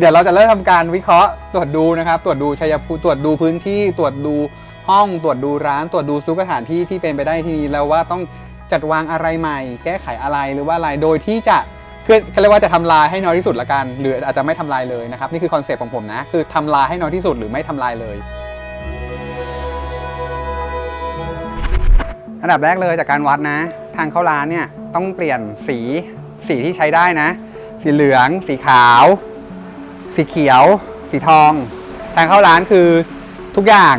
เดี๋ยวเราจะเริ่มทำการวิเคราะห์ตรวจดูนะครับ ตรวจดูชัยภูมิตรวจดูพื้นที่ตรวจดูห้องตรวจดูร้าน ตรวจดูซุกสถานที่ที่เป็นไปได้ที่นี้แล้วว่าต้องจัดวางอะไรใหม่ แก้ไขอะไรหรือว่าอะไรโดยที่จะคือเขาเรียกว่าจะทำลายให้น้อยที่สุดละกัน หรืออาจจะไม่ทำลายเลยนะครับ นี่คือคอนเซปต์ของผมนะ คือทำลายให้น้อยที่สุดหรือไม่ทำลายเลย อันดับแรกเลยจากการวัดนะ ทางเข้าร้านเนี่ยต้องเปลี่ยนสีสีที่ใช้ได้นะ สีเหลือง สีขาว สีเขียว สีทอง ทางเข้าร้านคือทุกอย่าง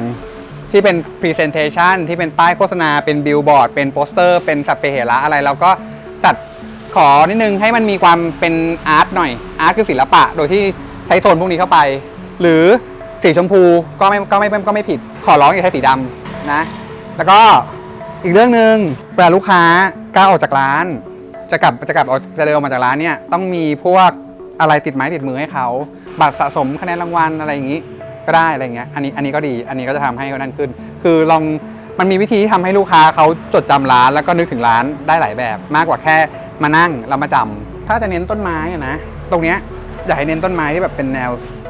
ที่เป็น Presentation ที่เป็นป้ายโฆษณาเป็นบิลบอร์ดเป็นโปสเตอร์ เป็นสเปรย์ละอะไรเราก็จัดขอนิดนึงให้มันมีความเป็นอาร์ตหน่อยอาร์ตคือศิลปะ โดยที่ใช้โทนพวกนี้เข้าไป หรือสีชมพูก็ไม่ก็ไม่ก็ไม่ผิด ขอร้องอย่าใช้สีดำนะ แล้วก็อีกเรื่องหนึ่งเวลาลูกค้าก้าวออกจากร้าน จะกลับจะกลับออกจะเดินออกมาจากร้านเนี่ยต้องมีพวกอะไรติดไม้ติดมือให้เขา บัตรสะสมคะแนนรางวัลอะไรอย่างนี้ก็ได้อะไรอย่างเงี้ย อันนี้อันนี้ก็ดี อันนี้ก็จะทำให้เขานั่นขึ้น คือลองมันมีวิธีที่ทำให้ลูกค้าเขาจดจำร้าน แล้วก็นึกถึงร้านได้หลายแบบ มากกว่าแค่มานั่งแล้วมาจำถ้าจะเน้นต้นไม้นะ ตรงเนี้ยอยากให้เน้นต้นไม้ที่แบบเป็นแนว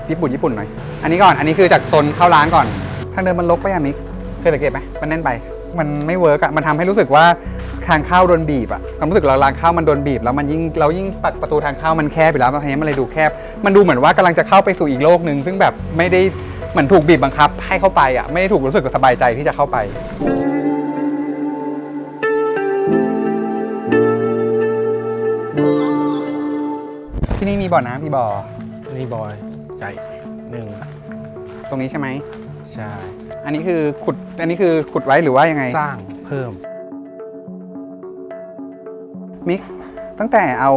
ญี่ปุ่นญี่ปุ่นหน่อย อันนี้ก่อน อันนี้คือจากโซนเข้าร้านก่อน ทางเดินมันลกไปอะมิก เคยสังเกตไหมมันแน่นไป มันไม่เวิร์กอะมันทำให้รู้สึกว่า ทางเข้าโดนบีบอะความรู้สึกเราทางเข้ามันโดนบีบ แล้วมันยิ่งเรายิ่งปัดประตูทางเข้ามันแคบไปแล้วทางนี้มันเลยดูแคบ มันดูเหมือนว่ากำลังจะเข้าไปสู่อีกโลกหนึ่งซึ่งแบบไม่ได้เหมือนถูกบีบบังคับ ให้เข้าไปอะไม่ได้ถูกรู้สึกสบายใจที่จะเข้าไปที่นี่มีบ่อน้ำมีบ่อนี่บอยใหญ่หนึ่งตรงนี้ใช่ไหม ใช่ อันนี้คือขุด อันนี้คือขุดไว้หรือว่ายังไง สร้างเพิ่ม มิกตั้งแต่เอา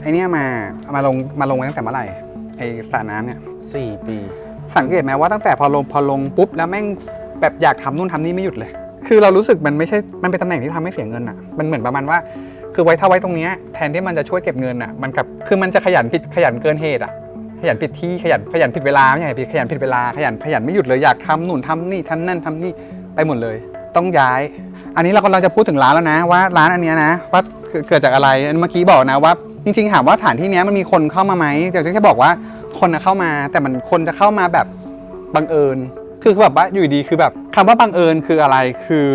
ไอเนี้ยมาเอามาลงมาลงไว้ตั้งแต่เมื่อไหร่ไอสระน้ำเนี่ย4ปี สังเกตไหมว่าตั้งแต่พอลงพอลงปุ๊บแล้วแม่งแบบอยากทำนู่นทำนี่ไม่หยุดเลย คือเรารู้สึกมันไม่ใช่มันเป็นตำแหน่งที่ทำให้เสียเงินอะ มันเหมือนประมาณว่า คือไว้ถ้าไว้ตรงเนี้ยแทนที่มันจะช่วยเก็บเงินอะมันกับคือมันจะขยันผิดขยันเกินเหตุอะขยันผิดที่ขยันขยันผิดเวลาไม่ใช่ผิดขยันผิดเวลาขยันขยันไม่หยุดเลยอยากทำนู่นทำนี่ทำนั่นทำนี่ไปหมดเลย ต้องย้าย อันนี้เรากำลังจะพูดถึงร้านแล้วนะว่าร้านอันเนี้ยนะว่า เกิดจากอะไรเมื่อกี้บอกนะว่า จริงๆ ถามว่าสถานที่นี้มันมีคนเข้ามาไหมแต่จะแค่บอกว่าคนน่ะเข้ามา แต่มันคนจะเข้ามาแบบบังเอิญ คือแบบว่าอยู่ดีๆคือแบบคำว่าบังเอิญคืออะไรคือ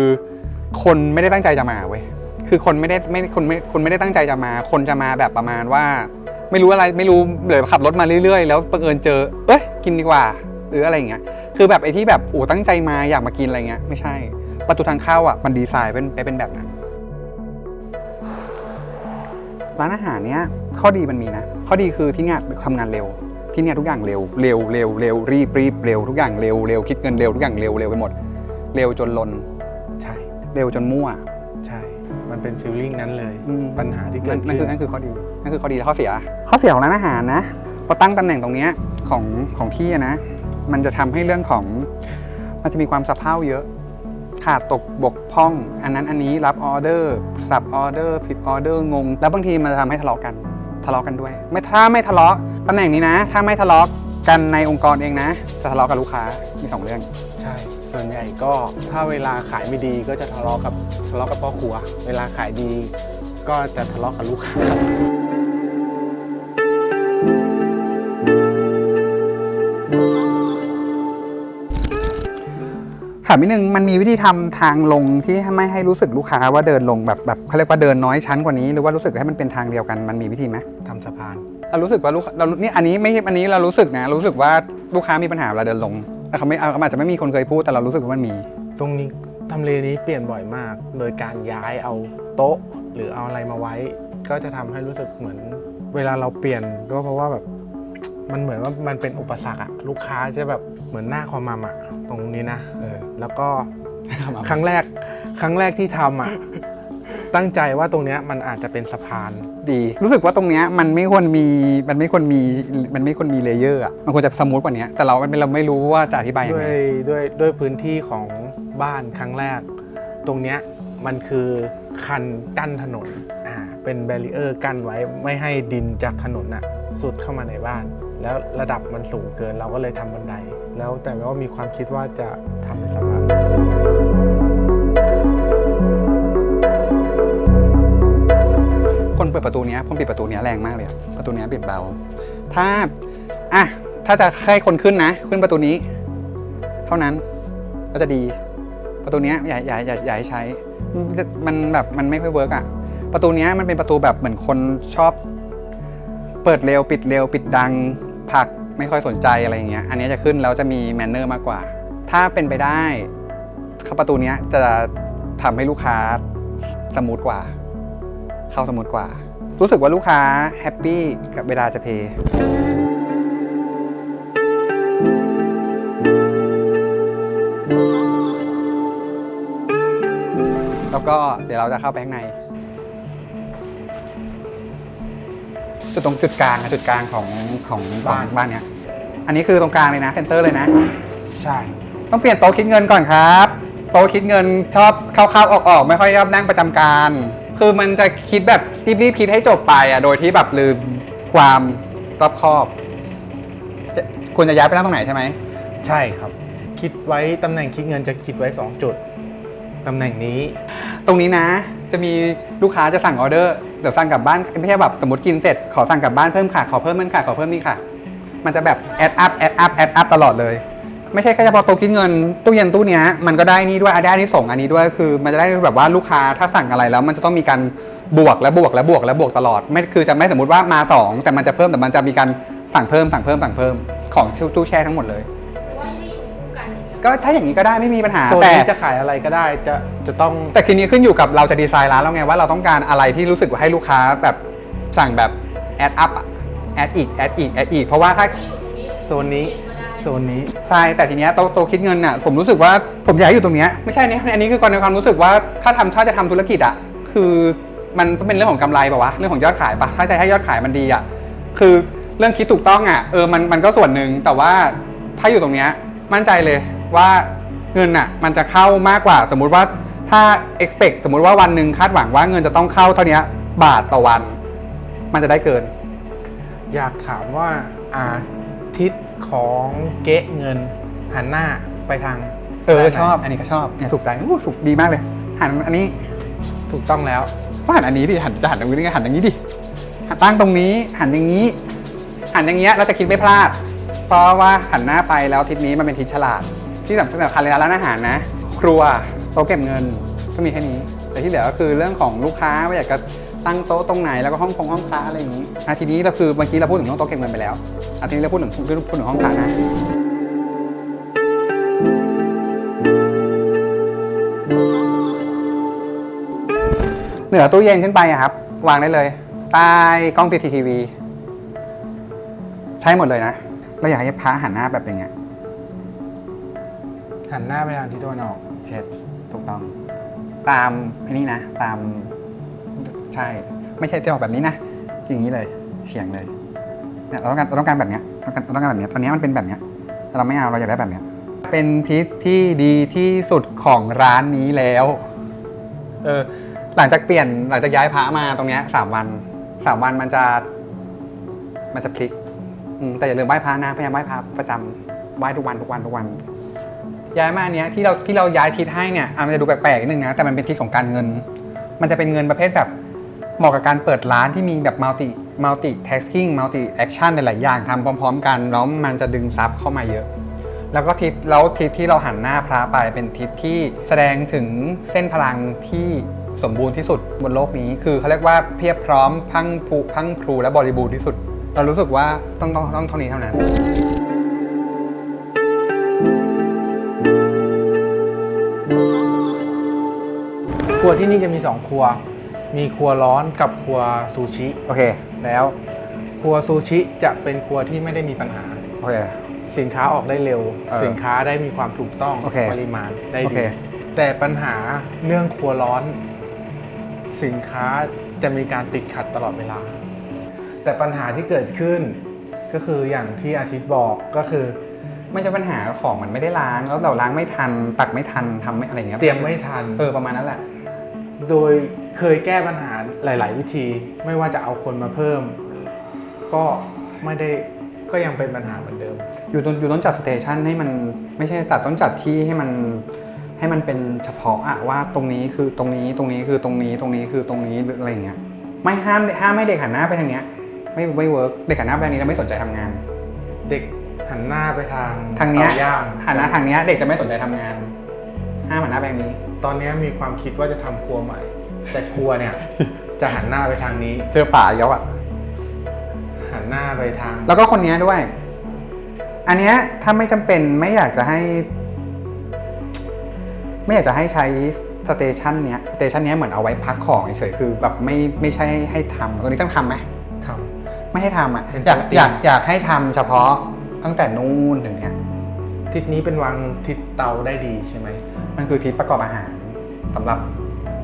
คนไม่ได้ตั้งใจจะมาเว้ยคือคนไม่ได้ไม่คนไม่คนไม่ได้ตั้งใจจะมา คนจะมาแบบประมาณว่า ไม่รู้อะไรไม่รู้เลยขับรถมาเรื่อยๆ แล้วบังเอิญเจอ เอ้ยกินดีกว่าหรืออะไรอย่างเงี้ยคือแบบไอ้ที่แบบโอ้ตั้งใจมาอยากมากินอะไรเงี้ยไม่ใช่ประตูทางเข้าอะมันดีไซน์เป็นไปเป็นแบบนั้น ร้านอาหารเนี้ยข้อดีมันมีนะ ข้อดีคือที่เนี่ยทำงานเร็ว ที่เนี่ยทุกอย่างเร็ว เร็วเร็วเร็วรีบรีบเร็วทุกอย่างเร็วเร็วคิดเงินเร็วทุกอย่างเร็วเร็วไปหมด เร็วจนลน ใช่ เร็วจนมั่ว ใช่ มันเป็นฟิลลิ่งนั้นเลย อืม ปัญหาที่เกินั่ดนนั่นขึ้คือนนั่นคือข้อดีนั่นคือข้อดีแล้วข้อเสีย ข้อเสียของร้านอาหารนะพอตั้งตำแหน่งตรงเนี้ยของของที่อะนะ มันจะทำให้เรื่องของมันจะมีความสะเพร่าเยอะ ขาดตกบกพร่อง อันนั้นอันนี้รับออเดอร์สับออเดอร์ผิดออเดอร์งง แล้วบางทีมันจะทำให้ทะเลาะกันทะเลาะกันด้วย ไม่ถ้าไม่ทะเลาะตำแหน่งนี้นะ ถ้าไม่ทะเลาะกันในองค์กรเองนะ จะทะเลาะกับลูกค้ามีสองเรื่อง ใช่ ส่วนใหญ่ก็ถ้าเวลาขายไม่ดีก็จะทะเลาะกับทะเลาะกับพ่อครัว เวลาขายดี ก็จะทะเลาะกับลูกค้า ถามนิดนึงมันมีวิธีทำทางลงที่ไม่ให้รู้สึกลูกค้าว่าเดินลงแบบแบบเขาเรียกว่าเดินน้อยชั้นกว่านี้หรือว่ารู้สึกให้มันเป็นทางเดียวกันมันมีวิธีไหมทำสะพานเรารู้สึกว่าลูกเรานี่อันนี้ไม่ใช่อันนี้เรารู้สึกนะ รู้สึกว่าลูกค้ามีปัญหาเวลาเดินลงแต่เขาไม่เอาอาจจะไม่มีคนเคยพูดแต่เรารู้สึกว่ามันมี ตรงนี้ทำเลนี้เปลี่ยนบ่อยมาก โดยการย้ายเอาโต๊ะหรือเอาอะไรมาไว้ ก็จะทำให้รู้สึกเหมือน เวลาเราเปลี่ยนก็เพราะว่าแบบ มันเหมือนว่ามันเป็นอุปสรรคอะลูกค้าจะแบบเหมือนหน้าความมัมอะตรงนี้นะเออแล้วก็ครั้งแรกครั้งแรกที่ทำอะตั้งใจว่าตรงเนี้ยมันอาจจะเป็นสะพาน ดี รู้สึกว่าตรงเนี้ยมันไม่ควรมีมันไม่ควรมีมันไม่ควรมีเลเยอร์อะมันควรจะสมูทกว่านี้แต่เราเราไม่รู้ว่าจะอธิบายยังด้วไงยด้วยด้วยพื้นที่ของบ้านครั้งแรก ตรงเนี้ยมันคือคันกั้นถนนอ่าเป็นแบรีเออร์กั้นไว้ไม่ให้ดินจากถนนน่ะสุดเข้ามาในบ้าน แล้วระดับมันสูงเกินเราก็เลยทำบันได แล้วแต่ว่ามีความคิดว่าจะทำเป็นสะพานคนเปิดประตูนี้ผมปิดประตูนี้แรงมากเลยประตูนี้ปิดเบา ถ้าอะถ้าจะให้คนขึ้นนะ ขึ้นประตูนี้ เท่านั้นก็จะดี ประตูนี้ยอย่าอย่าอย่าอย่าใช้ มันแบบมันไม่ค่อยเวิร์กอะประตูนี้มันเป็นประตูแบบเหมือนคนชอบ เปิดเร็วปิดเร็วปิดดัง ผักไม่ค่อยสนใจอะไรอย่างเงี้ยอันนี้จะขึ้นแล้วจะมีแมนเนอร์มากกว่า ถ้าเป็นไปได้เข้าประตูเนี้ยจะทำให้ลูกค้าสมูทกว่า เข้าสมูทกว่า รู้สึกว่าลูกค้าแฮปปี้กับเวลาจะเพย์แล้วก็เดี๋ยวเราจะเข้าไปข้างใน จุดตรงจุดกลางนะจุดกลางของของบ้านบ้านเนี้ยอันนี้คือตรงกลางเลยนะเซนเตอร์เลยนะ ใช่ ต้องเปลี่ยนโต๊ะคิดเงินก่อนครับ โต๊ะคิดเงินชอบเข้าๆออกๆ ไม่ค่อยชอบนั่งประจำการ คือมันจะคิดแบบรีบๆคิดให้จบไปอะโดยที่แบบลืมความรอบคอบจะควรจะย้ายไปนั่งตรงไหนใช่ไหมใช่ครับ คิดไว้ตำแหน่งคิดเงินจะคิดไว้ 2 จุด ตำแหน่งนี้ ตรงนี้นะจะมีลูกค้าจะสั่งออเดอร์เดี๋ยวสั่งกลับบ้านไม่ใช่แบบสมมติกินเสร็จขอสั่งกลับบ้านเพิ่มค่ะขอเพิ่มนั่นค่ะขอเพิ่มนี่ค่ะ มันจะแบบแอดอัพแอดอัพแอดอัพตลอดเลย ไม่ใช่แค่เฉพาะโต๊ะคิดเงินตู้เย็นตู้เนี้ยมันก็ได้นี่ด้วยอะได้นนี้ส่งอันนี้ด้วยคือ มันจะได้แบบว่าลูกค้าถ้าสั่งอะไรแล้ว มันจะต้องมีการบวกและบวกและบวกและบวกตลอดไม่คือจะไม่สมมติว่ามาสองแต่มันจะเพิ่มแต่มันจะมีการสั่งเพิ่มสั่งเพิ่มสั่งเพิ่มของตู้แช่ทั้งหมดเลย กันอย่างเงี้ยก็ถ้าอย่างนี้ก็ได้ไม่มีปัญหาโซนแต่ นี้จะขายอะไรก็ได้จะจะต้อง แต่ทีนี้ขึ้นอยู่กับเราจะดีไซน์ร้านเราไงว่าเราต้องการอะไรที่รู้สึกว่าให้ลูกค้าแบบสั่งแบบแอดอัพแอดอีกแอดอีกแอดอีกเพราะว่าถ้าให้อยู่ตรงนี้โซนนี้ โซนนี้ ใช่แต่ทีเนี้ยโตะโตะคิดเงินน่ะผมรู้สึกว่าผมอยากให้อยู่ตรงเนี้ยไม่ใช่เนี่ยอันนี้คือความในความรู้สึกว่าถ้าทำถ้าจะทำธุรกิจอะคือมันเป็นเรื่องของกำไรป่าวะเรื่องของยอดขายปะถ้าจะให้ยอดขายมันดีอะคือเรื่องคิดถูกต้องอะเออมันมันก็ส่วนหนึ่งแต่ว่าถ้าอยู่ตรงเนี้ยมั่นใจเลย ว่าเงินอะมันจะเข้ามากกว่า สมมุติว่าถ้า expect สมมุติว่าวันหนึ่งคาดหวังว่าเงินจะต้องเข้าเท่าเนี้ยบาทต่อวัน มันจะได้เกิน อยากถามว่าอาทิศของเก๊ะเงินหันหน้าไปทางเออด้านไหนชอบอันนี้ก็ชอบเนี่ยถูกใจอู้ถูกดีมากเลย หันอันนี้ถูกต้องแล้วก็หันอันนี้ดิหันจะหันตรงนี้ไงหันอย่างนี้ดิหันตั้งตรงนี้ หันอย่างนี้ หันอย่างเงี้ยเราจะคิดไม่พลาด เพราะว่าหันหน้าไปแล้วทิศนี้มันเป็นทิศฉลาด ที่สำคัญเลยนะร้านอาหารนะ ครัวโต๊ะเก็บเงินก็มีแค่นี้ แต่ที่เหลือก็คือเรื่องของลูกค้าว่าอยากจะตั้งโต๊ะตรงไหนแล้วก็ห้องคงห้องพระอะไรอย่างนี้อะทีนี้เราคือเมื่อกี้เราพูดถึงเรื่องโต๊ะเก็บเงินไปแล้วอะทีนี้เราพูดถึงพูดถึงห้องพระนะเหนือตู้เย็นขึ้นไปครับ วางได้เลยใต้กล้อง CCTV ใช้หมดเลยนะ เราอยากให้พระหันหน้าแบบอย่างเงี้ย หันหน้าไปทางทิศตะวันออก เช็ดถูกต้อง ตามอันนี้นะ ตามใช่ ไม่ใช่จะออกแบบนี้นะอย่างนี้เลยเฉียงเลยเนี่ยเราต้องการเราต้องการแบบเนี้ยเราต้องการเราต้องการแบบเนี้ยตอนนี้มันเป็นแบบเนี้ยเราไม่เอาเราอยากได้แบบเนี้ยเป็นทิศที่ดีที่สุดของร้านนี้แล้วเออหลังจากเปลี่ยนหลังจากย้ายพระมาตรงเนี้ยสามวันสามวันมันจะ มันจะพลิกแต่อย่าลืมไหว้พระนะพยายามไหว้พระประจำไหว้ทุกวันทุกวันทุกวัน ย้ายมาอันเนี้ยที่เราที่เราย้ายทิศให้เนี่ยอะมันจะดูแปลกๆนิดนึงนะแต่มันเป็นทิศของการเงิน มันจะเป็นเงินประเภทแบบเหมาะกับการเปิดร้านที่มีแบบ multi multi tasking multi action หลายๆอย่างทำพร้อม ๆ กันแล้วมันจะดึงซับเข้ามาเยอะ แล้วก็ทิศแล้วทิศที่เราหันหน้าพระไปเป็นทิศที่แสดงถึงเส้นพลังที่สมบูรณ์ที่สุดบนโลกนี้ คือเขาเรียกว่าเพียบพร้อมพังพรูพังพรูและบริบูรณ์ที่สุด เรารู้สึกว่าต้องต้องต้องเท่านี้เท่านั้น รัวที่นี่จะมี 2 ครัว มีครัวร้อนกับครัวซูชิโอเค แล้ว ครัวซูชิจะเป็นครัวที่ไม่ได้มีปัญหา โอเค สินค้าออกได้เร็ว เออสินค้าได้มีความถูกต้องโอเคปริมาณได้โอดีเคแต่ปัญหาเรื่องครัวร้อน สินค้าจะมีการติดขัดตลอดเวลา แต่ปัญหาที่เกิดขึ้นก็คืออย่างที่อาทิตย์บอกก็คือไม่ใช่ปัญหาของมันไม่ได้ล้าง แล้วเราล้างไม่ทัน ตักไม่ทันทำไม่อะไรอย่างเงี้ยเตรียมไม่ทัน เออประมาณนั้นแหละ โดยเคยแก้ปัญหาหลาย ๆ วิธี ไม่ว่าจะเอาคนมาเพิ่ม ก็ไม่ได้ก็ยังเป็นปัญหาเหมือนเดิม อยู่ต้นอยู่ต้นจัดสเตชันให้มันไม่ใช่ตัดต้นจัดที่ให้มันให้มันเป็นเฉพาะอะว่าตรงนี้คือตรงนี้ตรงนี้คือตรงนี้ตรงนี้คือตรงนี้อะไรอย่างเงี้ยไม่ห้ามห้ามให้เด็กหันหน้าไปทางเนี้ยไม่ไม่เวิร์กเด็กหันหน้าไปทางนี้แล้วไม่สนใจทำงาน เด็กหันหน้าไปทางทางเนี้ยเตย่างหันหน้าทางเนี้ยเด็กจะไม่สนใจทำงาน ห้ามหันหน้าไปทางนี้ ตอนเนี้ยมีความคิดว่าจะทำครัวใหม่ แต่ครัวเนี่ย จะหันหน้าไปทางนี้ เจอป่าเยอะอะหันหน้าไปทางแล้วก็คนเนี้ยด้วย อันเนี้ยถ้าไม่จำเป็นไม่อยากจะให้ ไม่อยากจะให้ใช้สเตชันเนี้ยสเตชันเนี้ยเหมือนเอาไว้พักของเฉยๆคือแบบไม่ไม่ใช่ให้ทำตัวนี้ต้องทำไหม ท ไม่ให้ทำอะ เป็นอยากโต๊ะจีนอยากอยากให้ทำเฉพาะตั้งแต่นู่นถึงเนี้ยำทิศนี้เป็นวางทิศเตาได้ดีใช่ไหม มันคือทิศประกอบอาหารสำหรับ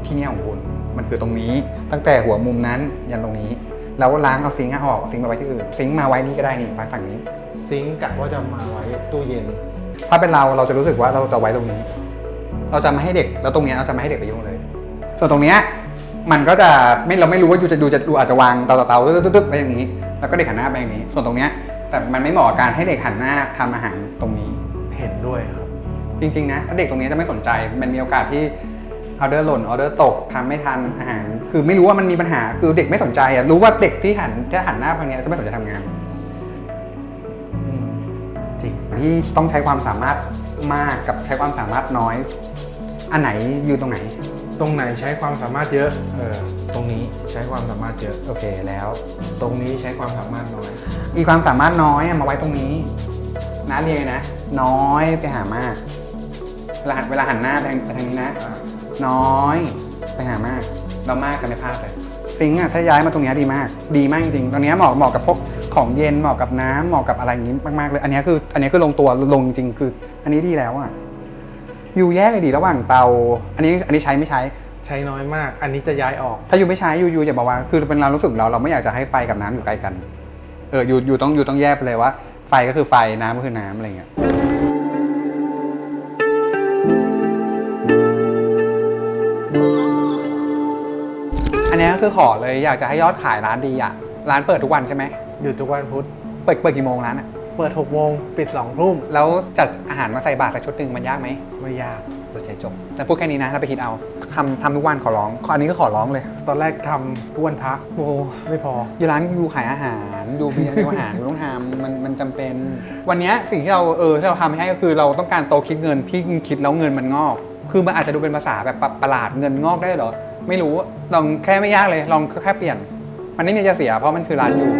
ที่เนี่ยของคุณ มันคือตรงนี้ตั้งแต่หัวมุมนั้นยันตรงนี้ แล้วล้างเอาซิงค์อะออกเอาซิงค์มาไว้ที่อื่นซิงค์มาไว้นี่ก็ได้นี่ไปฝั่งนี้ ซิงก์กะว่าจะมาไว้ตู้เย็น ถ้าเป็นเราเราจะรู้สึกว่าเราจะไว้ตรงนี้ เราจะไม่ให้เด็กแล้วตรงเนี้ยเราจะไม่ให้เด็กไปยุ่งเลย ส่วนตรงเนี้ยมันก็จะไม่เราไม่รู้ว่าอยู่จะดูจะดูอาจจะวางเตาต่อเตาตึ๊ดตึ๊ดตึ๊ดไปอย่างนี้ แล้วก็เด็กหันหน้าไปอย่างนี้ ส่วนตรงเนี้ยแต่มันไม่เหมาะกับการให้เด็กหันหน้าทำอาหารตรงนี้ เห็นด้วยครับ จริงๆนะถ้าเด็กตรงนี้จะไม่สนใจ มันมีโอกาสที่ออเดอร์หล่นออเดอร์ตกทำไม่ทันอาหาร คือไม่รู้ว่ามันมีปัญหาคือเด็กไม่สนใจอะรู้ว่าเด็กที่หันจะหันหน้าทางเนี้ยจะไม่สนใจทำงานอืมจริงที่ต้องใช้ความสามารถมากกับใช้ความสามารถน้อย อันไหนอยู่ตรงไหน ตรงไหนใช้ความสามารถเยอะเออตรงนี้ใช้ความสามารถเยอะโอเคแล้ว ตรงนี้ใช้ความสามารถน้อย อีความสามารถน้อยอะมาไว้ตรงนี้นะเรียนนะ น้อยไปหามาก เวลาหันเวลาหันหน้าไปทางไปทางนี้นะอ่าน้น้อยไปหามากเรามากจะไม่พลาดเลยซิงค์อะถ้าย้ายมาตรงเนี้ยดีมาก ดีมากจริงๆตอนเนี้ยเหมาะเหมาะกับพวกของเย็นเหมาะกับน้ำเหมาะกับอะไรอย่างนี้มากๆเลย อันเนี้ยคือ อันเนี้ยคือลงตัวลงจริงๆคือ อันนี้ดีแล้วอะอยู่แยกเลยดีระหว่างเตา อันนี้อันนี้ใช้ไม่ใช้ ใช้น้อยมาก อันนี้จะย้ายออก ถ้าอยู่ไม่ใช้อยู่อยู่อย่าบอกว่าคือเป็นเรารู้สึกเราเราไม่อยากจะให้ไฟกับน้ำอยู่ใกล้กัน เอออยู่อยู่ต้องอยู่ต้องแยกไปเลยว่า ไฟก็คือไฟน้ำก็คือน้ำอะไรเงี้ยอั นเนี้ยก็คือขอเลยอยากจะให้ยอดขายร้านดีอะร้านเปิดทุกวันใช่ไหมอยู่ทุกวันพุธ เปิดเปิดกี่โมงร้านอะเปิด6โมงปิด2ทุ่มแล้วจัดอาหารมาใส่บาตรแต่ชุดหนึ่งมันยากไหมไม่ยากเปิดใจจบแต่พูดแค่นี้นะถ้าไปคิดเอาทำทำทุกวันขอร้องขออันนี้ก็ขอร้องเลย ตอนแรกทำทุกวันพระโอ้ไม่พอ อยู่ร้านดูขายอาหารดูมีดูอาหารดูต้องทำมันมันจำเป็น วันเนี้ยสิ่งที่เราเออที่เราทำให้ก็คือเราต้องการโตคิดเงินที่คิดแล้วเงินมันงอก คือมันอาจจะดูเป็นภาษาแบบประหลาดเงินงอกได้เหรอ ไม่รู้ ลองแค่ไม่ยากเลย ลองแค่เปลี่ยน มันไม่มีจะเสียเพราะมันคือร้านอยู่